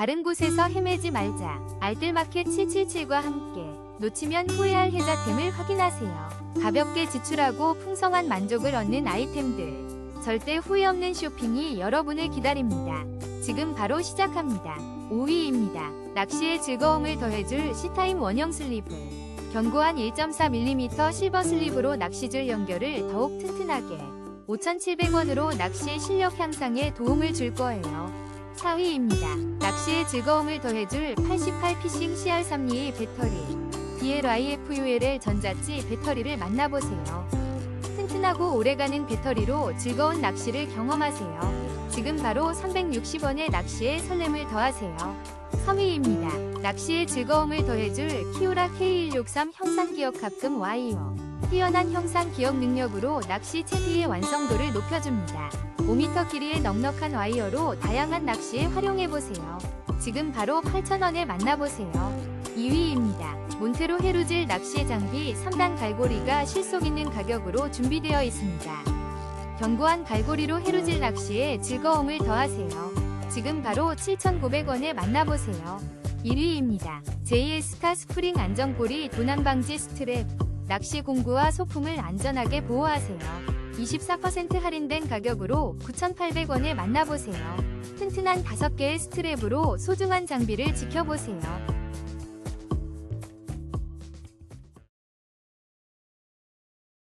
다른 곳에서 헤매지 말자. 알뜰마켓 777과 함께 놓치면 후회할 혜자템을 확인하세요. 가볍게 지출하고 풍성한 만족을 얻는 아이템들. 절대 후회 없는 쇼핑이 여러분을 기다립니다. 지금 바로 시작합니다. 5위입니다. 낚시의 즐거움을 더해줄 시타임 원형 슬리브. 견고한 1.4mm 실버 슬리브로 낚시줄 연결을 더욱 튼튼하게 5,700원으로 낚시의 실력 향상에 도움을 줄 거예요. 4위입니다. 낚시의 즐거움을 더해줄 88 피싱 CR32 배터리 DLIFULL 전자찌 배터리를 만나보세요. 튼튼하고 오래가는 배터리로 즐거운 낚시를 경험하세요. 지금 바로 360원의 낚시에 설렘을 더하세요. 3위입니다. 낚시의 즐거움을 더해줄 키오라 K163 형상기억 합금 와이어. 뛰어난 형상 기억 능력으로 낚시 채비의 완성도를 높여줍니다. 5m 길이의 넉넉한 와이어로 다양한 낚시에 활용해보세요. 지금 바로 8,000원에 만나보세요. 2위입니다. 몬테로 헤루질 낚시 장비 3단 갈고리가 실속 있는 가격으로 준비되어 있습니다. 견고한 갈고리로 헤루질 낚시에 즐거움을 더하세요. 지금 바로 7,900원에 만나보세요. 1위입니다. JS카 스프링 안전고리 도난 방지 스트랩. 낚시 공구와 소품을 안전하게 보호하세요. 24% 할인된 가격으로 9,800원에 만나보세요. 튼튼한 5개의 스트랩으로 소중한 장비를 지켜보세요.